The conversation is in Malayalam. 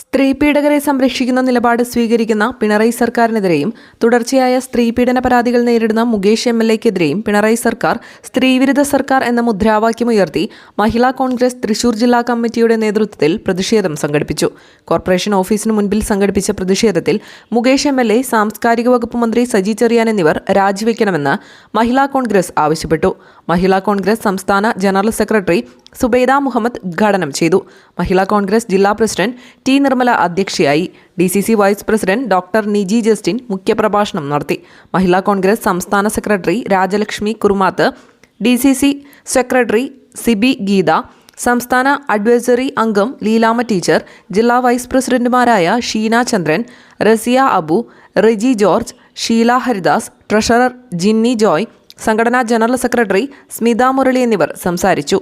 സ്ത്രീ പീഡകരെ സംരക്ഷിക്കുന്ന നിലപാട് സ്വീകരിക്കുന്ന പിണറായി സർക്കാരിനെതിരെയും തുടർച്ചയായ സ്ത്രീ പീഡന പരാതികൾ നേരിടുന്ന മുകേഷ് എം എൽ എക്കെതിരെയും പിണറായി സർക്കാർ സ്ത്രീവിരുദ്ധ സർക്കാർ എന്ന മുദ്രാവാക്യം ഉയർത്തി മഹിളാ കോൺഗ്രസ് തൃശൂർ ജില്ലാ കമ്മിറ്റിയുടെ നേതൃത്വത്തിൽ പ്രതിഷേധം സംഘടിപ്പിച്ചു. കോർപ്പറേഷൻ ഓഫീസിന് മുൻപിൽ സംഘടിപ്പിച്ച പ്രതിഷേധത്തിൽ മുകേഷ് എം എൽ എ സാംസ്കാരിക വകുപ്പ് മന്ത്രി സജി ചെറിയാൻ എന്നിവർ രാജിവെക്കണമെന്ന് മഹിളാ കോൺഗ്രസ് ആവശ്യപ്പെട്ടു. മഹിളാ കോൺഗ്രസ് സംസ്ഥാന ജനറൽ സെക്രട്ടറി സുബൈദ മുഹമ്മദ് ഉദ്ഘാടനം ചെയ്തു. മഹിളാ കോൺഗ്രസ് ജില്ലാ പ്രസിഡന്റ് ടി നിർമ്മല അധ്യക്ഷയായി. D C C vice president doctor Niji Justin മുഖ്യപ്രഭാഷണം നടത്തി. മഹിളാ കോൺഗ്രസ് സംസ്ഥാന secretary Rajalakshmi Kurumathu D C C secretary Sibi Geetha സംസ്ഥാന അഡ്വൈസറി അംഗം ലീലാമ ടീച്ചർ ജില്ലാ വൈസ് പ്രസിഡന്റുമാരായ Sheena Chandran Rasiya Abu Riji George Sheela Haridas treasurer Jinni Joy സംഘടനാ ജനറൽ സെക്രട്ടറി സ്മിത മുരളി എന്നിവർ സംസാരിച്ചു.